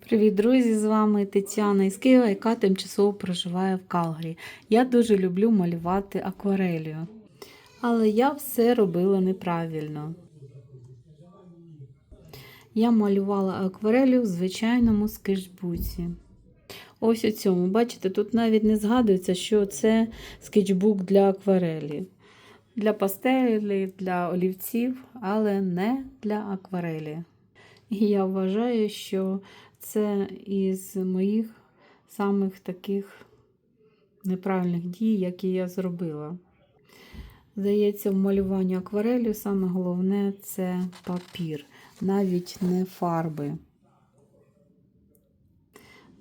Привіт, друзі! З вами Тетяна із Києва, яка тимчасово проживає в Калгарі. Я дуже люблю малювати акварелью. Але я все робила неправильно. Я малювала акварелью в звичайному скетчбуці. Ось у цьому, бачите, тут навіть не згадується, що це скетчбук для акварелі. Для пастелі, для олівців, але не для акварелі. І я вважаю, що це із моїх самих таких неправильних дій, які я зробила. Здається, в малюванні акварелю саме головне це папір, навіть не фарби.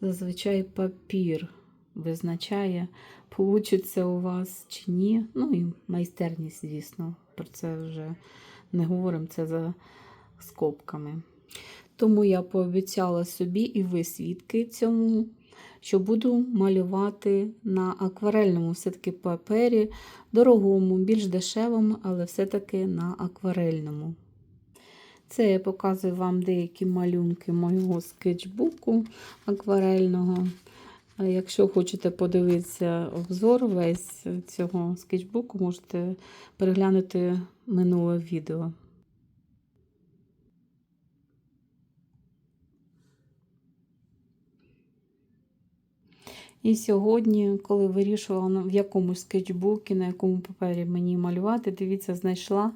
Зазвичай папір визначає, получиться у вас чи ні. Ну і майстерність, звісно. Про це вже не говоримо, це за скобками. Тому я пообіцяла собі, і ви свідки цьому, що буду малювати на акварельному все-таки папері, дорогому, більш дешевому, але все-таки на акварельному. Це я показую вам деякі малюнки моєго скетчбуку акварельного. Якщо хочете подивитися обзор весь цього скетчбуку, можете переглянути минуле відео. І сьогодні, коли вирішувала, ну, в якому скетчбуці, на якому папері мені малювати, дивіться, знайшла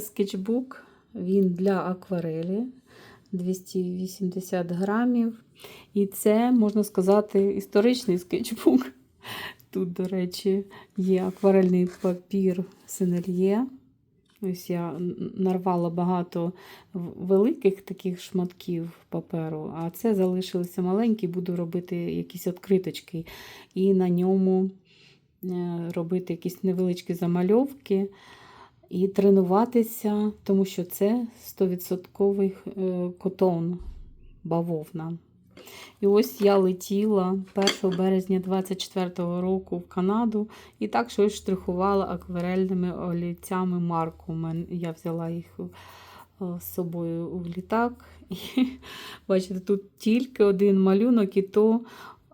скетчбук. Він для акварелі 280 грамів. І це, можна сказати, історичний скетчбук. Тут, до речі, є акварельний папір Сенельє. Ось я нарвала багато великих таких шматків паперу, а це залишилися маленькі, буду робити якісь відкриточки і на ньому робити якісь невеличкі замальовки і тренуватися, тому що це 100% котон, бавовна. І ось я летіла 1 березня 24-го року в Канаду і так щось штрихувала акварельними олівцями марку. Я взяла їх з собою в літак. І бачите, тут тільки один малюнок, і то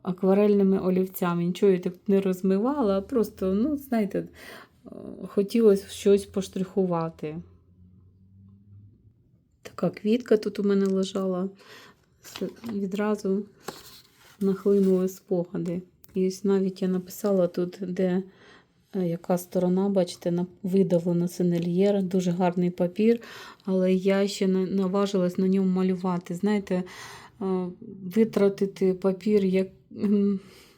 акварельними олівцями. Нічого я так не розмивала, а просто, ну, знаєте, хотілося щось поштрихувати. Така квітка тут у мене лежала відразу нахлинули спогади. І ось навіть я написала тут, де яка сторона, бачите, видавлена синельєр, дуже гарний папір, але я ще наважилась на ньому малювати. Знаєте, витратити папір як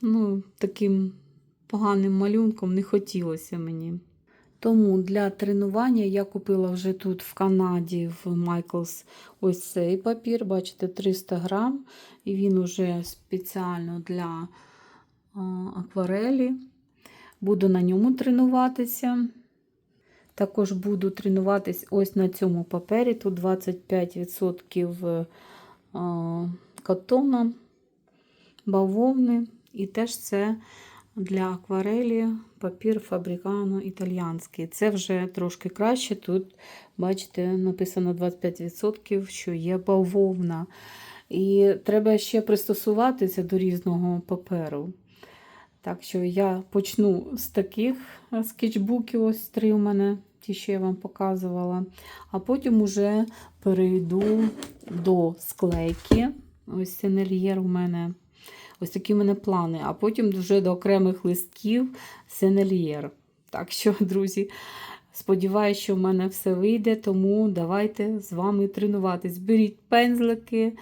ну, таким поганим малюнком не хотілося мені. Тому для тренування я купила вже тут в Канаді в Michaels ось цей папір, бачите, 300 грам, і він уже спеціально для акварелі. Буду на ньому тренуватися. Також буду тренуватись ось на цьому папері. Тут 25% катона, бавовни, і теж це для акварелі папір фабрикано італіянський. Це вже трошки краще. Тут, бачите, написано 25%, що є бавовна. І треба ще пристосуватися до різного паперу. Так що я почну з таких скетчбуків, ось три у мене, ті, що я вам показувала. А потім уже перейду до склейки. Ось синельєр у мене. Ось такі в мене плани. А потім вже до окремих листків сенельєр. Так що, друзі, сподіваюся, що в мене все вийде, тому давайте з вами тренуватись. Беріть пензлики,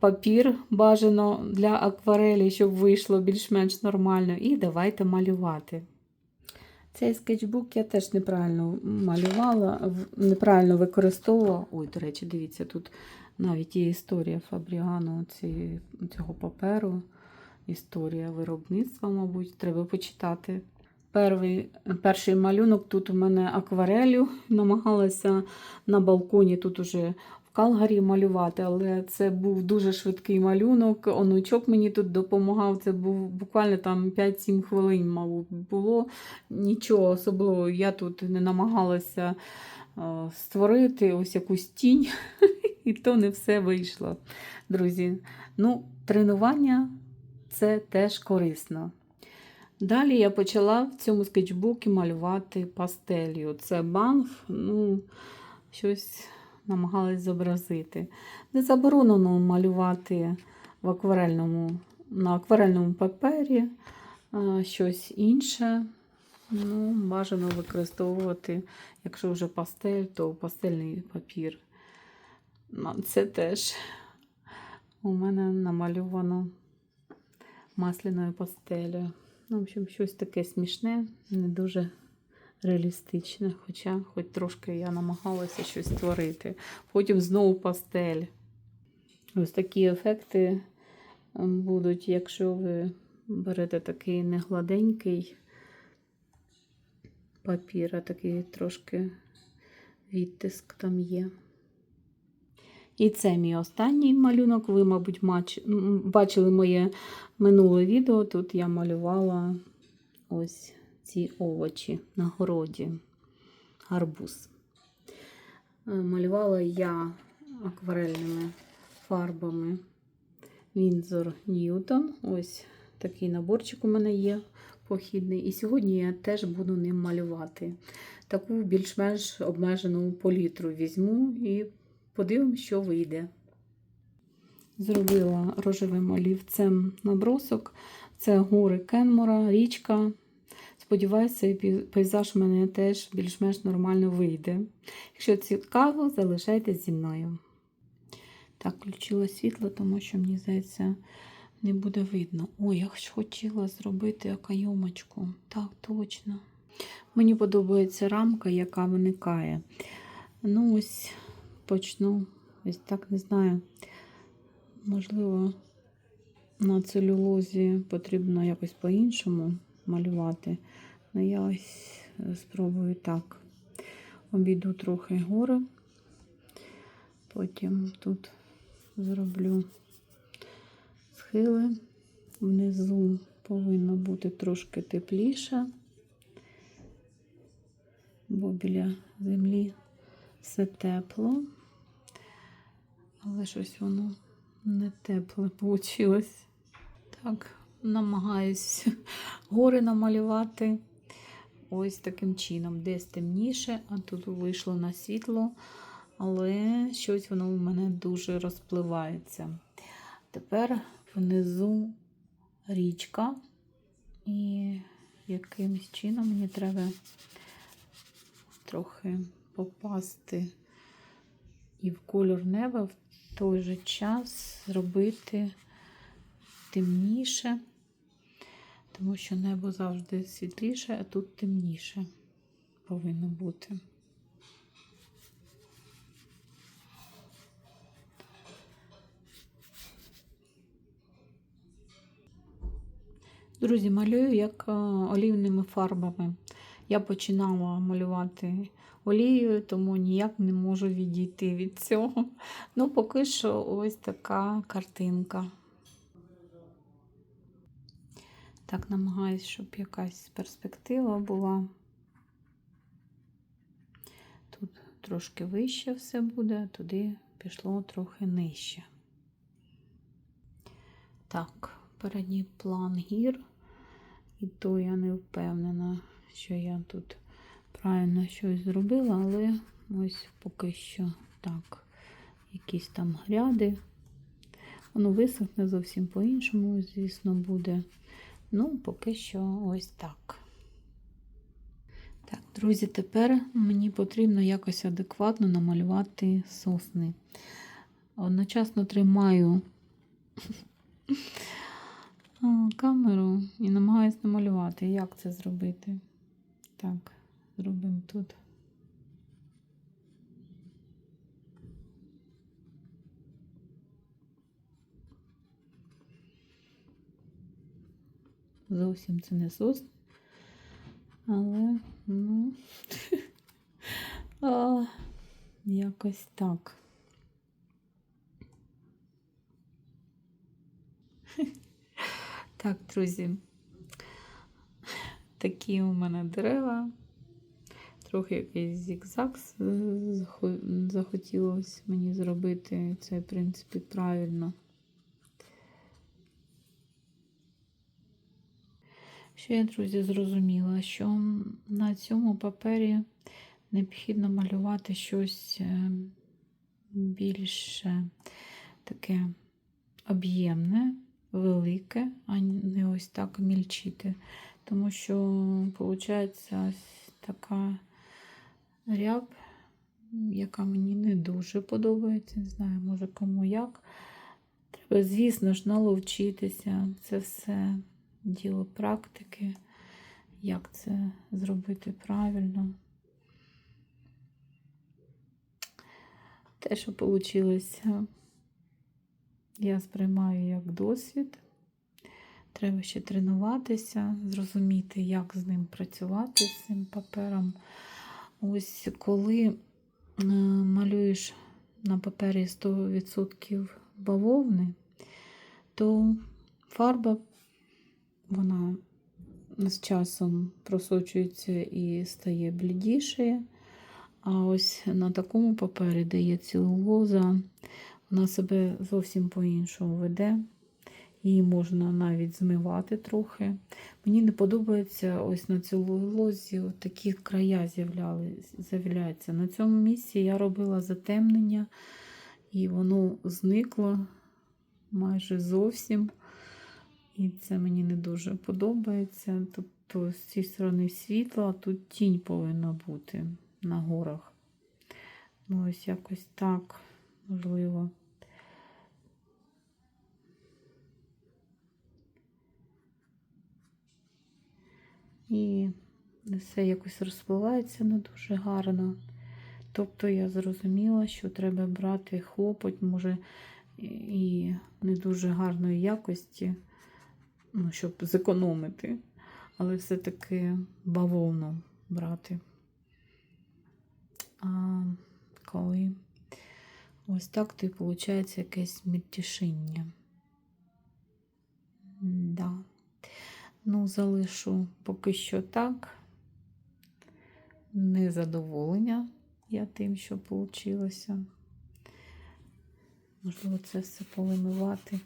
папір бажано для акварелі, щоб вийшло більш-менш нормально. І давайте малювати. Цей скетчбук я теж неправильно малювала, неправильно використовувала. Ой, до речі, дивіться, тут навіть є історія Фабріану цього паперу. Історія виробництва, мабуть, треба почитати. Перший, перший малюнок тут у мене акварелю. Намагалася на балконі тут уже Калгарі малювати, але це був дуже швидкий малюнок. Онучок мені тут допомагав. Це був буквально там 5-7 хвилин, мабуть, було. Нічого особливого я тут не намагалася створити ось якусь тінь. і то не все вийшло, друзі. Ну, тренування це теж корисно. Далі я почала в цьому скетчбуці малювати пастелью. Це банф, ну, щось намагалась зобразити. Не заборонено малювати в акварельному, на акварельному папері щось інше. Ну, бажано використовувати, якщо вже пастель, то пастельний папір. Це теж у мене намальовано масляною пастелю. Ну, в общем, щось таке смішне, не дуже реалістичне, хоча хоч трошки я намагалася щось створити. Потім знову пастель. Ось такі ефекти ем, будуть, якщо ви берете такий негладенький папір, а такий трошки відтиск там є. І це мій останній малюнок. Ви, мабуть, бачили моє минуле відео. Тут я малювала ось ці овочі на городі, гарбуз. Е, Малювала я акварельними фарбами Windsor Newton. Ось такий наборчик у мене є похідний. І сьогодні я теж буду ним малювати. Таку більш-менш обмежену палітру візьму і подивимось, що вийде. Зробила рожевим олівцем набросок. Це гори Кенмора, річка. Сподіваюся, пейзаж в мене теж більш-менш нормально вийде. Якщо цікаво, залишайтесь зі мною. Так, включила світло, тому що, мені здається, не буде видно. Ой, я ж хотіла зробити окайомочку. Так, точно. Мені подобається рамка, яка виникає. Ну, ось почну. Ось так не знаю. Можливо, на целюлозі потрібно якось по-іншому малювати. Ну, я ось е, спробую так. Обійду трохи гори. Потім тут зроблю схили. Внизу повинно бути трошки тепліше, бо біля землі все тепло. Але щось воно не тепле вийшло. Так, намагаюсь гори намалювати ось таким чином. Десь темніше, а тут вийшло на світло, але щось воно у мене дуже розпливається. Тепер внизу річка, і якимось чином мені треба трохи попасти і в кольор неба, в той же час зробити темніше, тому що небо завжди світліше, а тут темніше повинно бути. Друзі, малюю як е, олівними фарбами. Я починала малювати олією, тому ніяк не можу відійти від цього. Ну, поки що ось така картинка. Так, намагаюсь, щоб якась перспектива була. Тут трошки вище все буде, а туди пішло трохи нижче. Так, передній план гір. І то я не впевнена, що я тут правильно щось зробила, але ось поки що так. Якісь там гряди. Воно висохне зовсім по-іншому, звісно, буде. Ну, поки що ось так. Так, друзі, тепер мені потрібно якось адекватно намалювати сосни. Одночасно тримаю камеру і намагаюся намалювати. Як це зробити? Так, зробимо тут. Зовсім це не сосни. Але, ну, а, якось так. Так, друзі, такі у мене дерева. трохи якийсь зігзаг захотілося мені зробити. Це, в принципі, правильно. Ще я, друзі, зрозуміла, що на цьому папері необхідно малювати щось е, більше таке об'ємне, велике, а не ось так мільчити. Тому що, виходить, ось така ряб, яка мені не дуже подобається. Не знаю, може кому як. Треба, звісно ж, наловчитися. Це все діло практики, як це зробити правильно. Те, що вийшло, я сприймаю як досвід. Треба ще тренуватися, зрозуміти, як з ним працювати, з цим папером. Ось коли е, малюєш на папері 100% бавовни, то фарба вона з часом просочується і стає блідішою. А ось на такому папері, де є целулоза, вона себе зовсім по-іншому веде. Її можна навіть змивати трохи. Мені не подобається ось на целулозі такі края з'являються. На цьому місці я робила затемнення, і воно зникло майже зовсім. І це мені не дуже подобається. Тобто з цієї сторони світло, а тут тінь повинна бути на горах. Ну, ось якось так, можливо. І все якось розпливається не дуже гарно. Тобто я зрозуміла, що треба брати хлопоть, може, і не дуже гарної якості, ну, щоб зекономити, але все-таки бавовну брати. А коли ось так, то і виходить якесь мельтішиння. Да. Ну, залишу поки що так. Незадоволення я тим, що вийшло. Можливо, це все повимивати.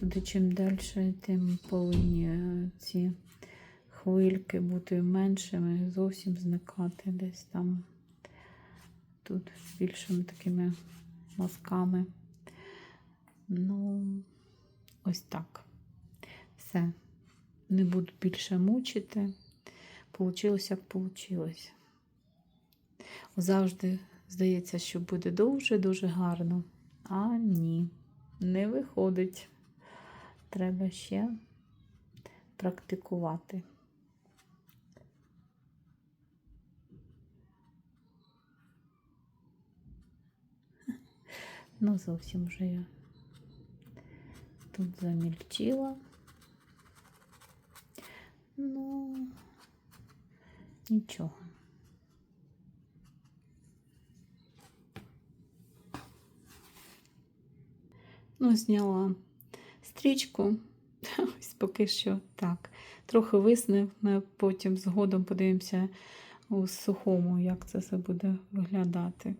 Туди чим далі, тим повинні ці хвильки бути меншими, зовсім зникати десь там. Тут більшими такими мазками. Ну, ось так. Все. Не буду більше мучити. Получилось, як получилось. Завжди здається, що буде дуже-дуже гарно. А ні, не виходить. Треба ще практикувати. Ну, зовсім вже я тут замільчила. Ну, нічого. Ну, зняла стрічку. Ось поки що так. Трохи висне, ми потім згодом подивимося у сухому, як це все буде виглядати.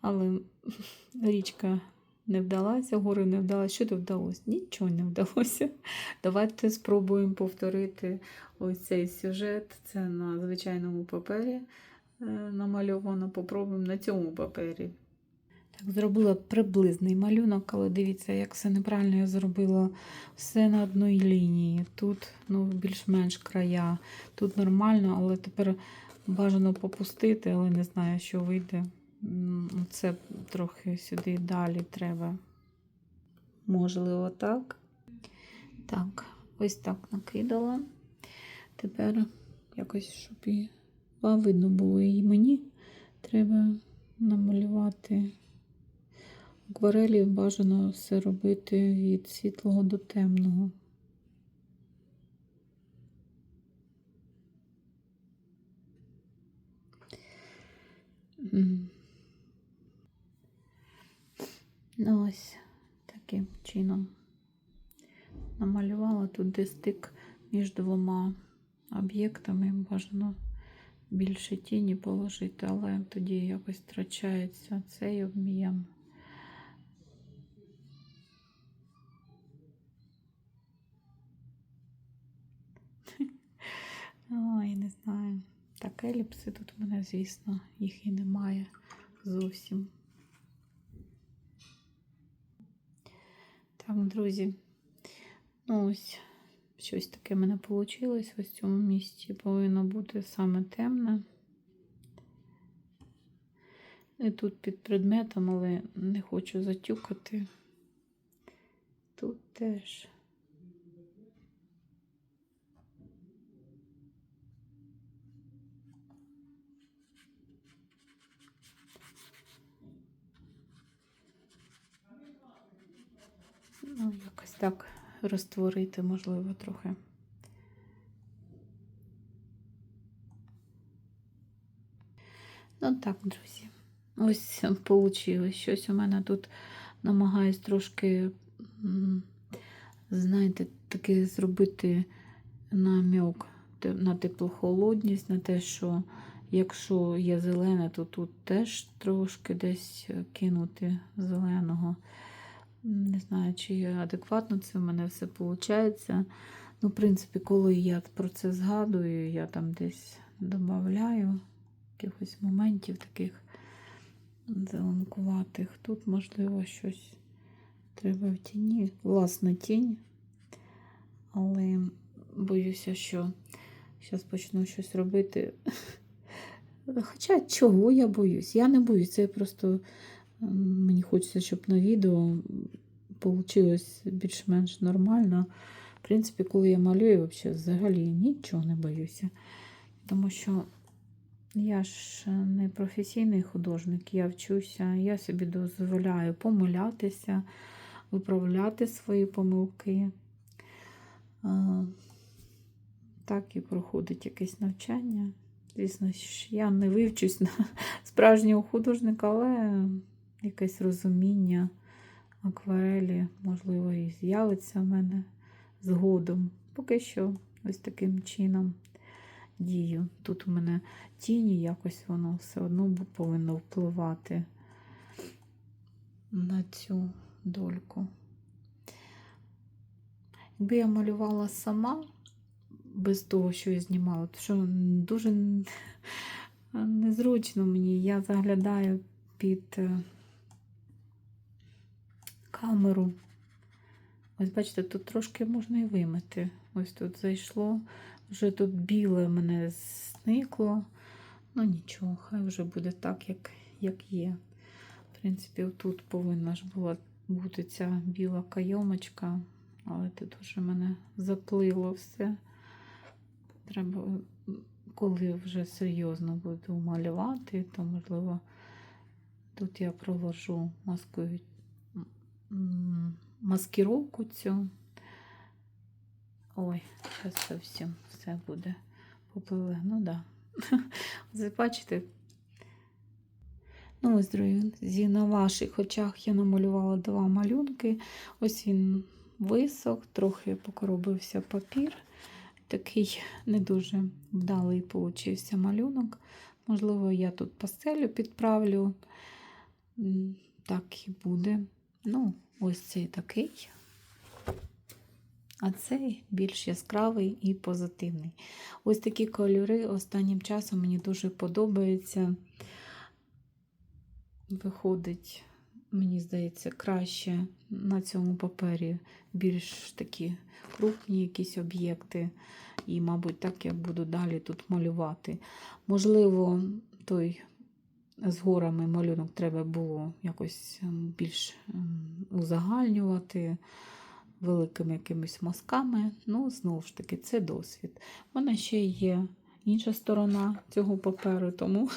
Але річка не вдалася, гори не вдалося. Що то вдалося? Нічого не вдалося. Давайте спробуємо повторити ось цей сюжет. Це на звичайному папері е, намальовано. Попробуємо на цьому папері. Так, зробила приблизний малюнок, але дивіться, як все неправильно я зробила все на одній лінії. Тут ну, більш-менш края. Тут нормально, але тепер бажано попустити, але не знаю, що вийде. Це трохи сюди далі треба. Можливо, так. Так, ось так накидала. Тепер якось, щоб і вам видно було і мені, треба намалювати. Акварелі бажано все робити від світлого до темного. Ну, ось таким чином намалювала тут де стик між двома об'єктами. Бажано більше тіні положити, але тоді якось втрачається цей об'єм. Ой, не знаю. Так, еліпси тут у мене, звісно, їх і немає зовсім. Так, друзі. Ну, ось щось таке в мене вийшло. Ось в цьому місці повинно бути саме темне. І тут під предметом, але не хочу затюкати. Тут теж. Ну, якось так розтворити, можливо, трохи. Ну так, друзі. Ось вийшло. Щось у мене тут намагаюсь трошки, знаєте, таке зробити намік на теплохолодність, на те, що якщо є зелене, то тут теж трошки десь кинути зеленого. Не знаю, чи адекватно це в мене все виходить. Ну, в принципі, коли я про це згадую, я там десь додаю якихось моментів таких зеленкуватих. Тут, можливо, щось треба в тіні. Власна тінь. Але боюся, що зараз почну щось робити. Хоча чого я боюсь? Я не боюсь, це просто м, мені хочеться, щоб на відео вийшло більш-менш нормально. В принципі, коли я малюю, взагалі, взагалі нічого не боюся. Тому що я ж не професійний художник, я вчуся, я собі дозволяю помилятися, виправляти свої помилки. Так і проходить якесь навчання. Звісно, я не вивчусь на справжнього художника, але якесь розуміння акварелі, можливо, і з'явиться в мене згодом. Поки що ось таким чином дію. Тут у мене тіні, якось воно все одно повинно впливати на цю дольку. Якби я малювала сама, без того, що я знімала, то що дуже незручно мені. Я заглядаю під е, камеру. Ось бачите, тут трошки можна і вимити. Ось тут зайшло. Вже тут біле мене зникло. Ну нічого, хай вже буде так, як, як є. В принципі, тут повинна ж була бути ця біла кайомочка, але тут вже мене заплило все. Треба, коли вже серйозно буду малювати, то можливо тут я проложу маскою м, маскировку цю. Ой, зараз зовсім все буде попливе. Ну да. Ви бачите? Ну, ось, друзі, на ваших очах я намалювала два малюнки. Ось він висох, трохи покоробився папір. Такий не дуже вдалий получився малюнок. Можливо, я тут пастелю підправлю. Так і буде. Ну, ось цей такий. А цей більш яскравий і позитивний. Ось такі кольори останнім часом мені дуже подобаються. Виходить, мені здається, краще на цьому папері більш такі крупні якісь об'єкти. І, мабуть, так я буду далі тут малювати. Можливо, той з горами малюнок треба було якось ем, більш ем, узагальнювати великими якимись мазками. Ну, знову ж таки, це досвід. У мене ще є інша сторона цього паперу, тому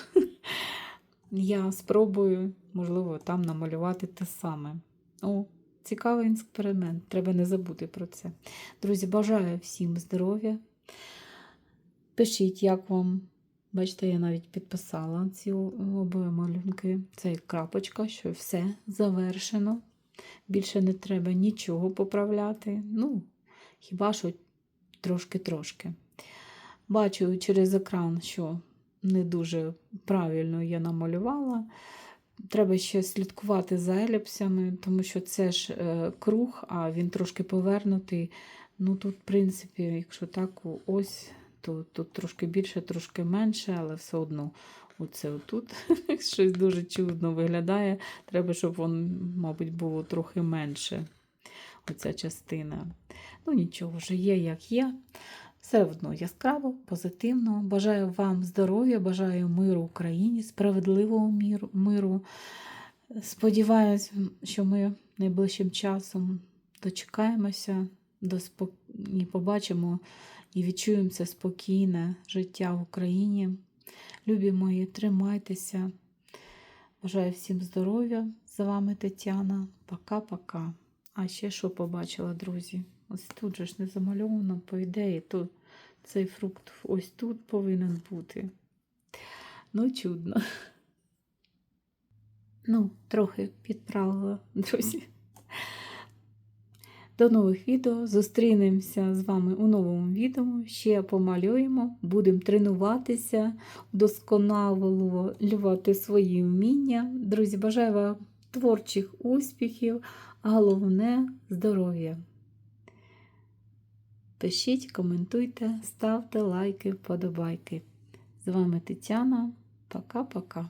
я спробую, можливо, там намалювати те саме. О, цікавий експеримент. Треба не забути про це. Друзі, бажаю всім здоров'я. Пишіть, як вам. Бачите, я навіть підписала ці обоє малюнки. Це як крапочка, що все завершено. Більше не треба нічого поправляти. Ну, хіба що трошки-трошки. Бачу через екран, що не дуже правильно я намалювала. Треба ще слідкувати за еліпсами, тому що це ж е, круг, а він трошки повернутий. Ну тут, в принципі, якщо так ось, то тут трошки більше, трошки менше, але все одно оце отут щось дуже чудно виглядає. Треба, щоб воно, мабуть, було трохи менше. Оця частина. Ну, нічого, вже є, як є. Все одно яскраво, позитивно. Бажаю вам здоров'я, бажаю миру Україні, справедливого миру. Сподіваюсь, що ми найближчим часом дочекаємося до спок... і побачимо і відчуємо це спокійне життя в Україні. Любі мої, тримайтеся. Бажаю всім здоров'я. З вами Тетяна. Пока-пока. А ще що побачила, друзі? Ось тут же ж не замальовано, по ідеї, то цей фрукт ось тут повинен бути. Ну, чудно. Ну, трохи підправила, друзі. До нових відео. Зустрінемося з вами у новому відео. Ще помалюємо, будемо тренуватися, вдосконалювати свої вміння. Друзі, бажаю вам творчих успіхів, головне здоров'я. Пишіть, коментуйте, ставте лайки, вподобайки. З вами Тетяна. Пока-пока.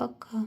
Пока.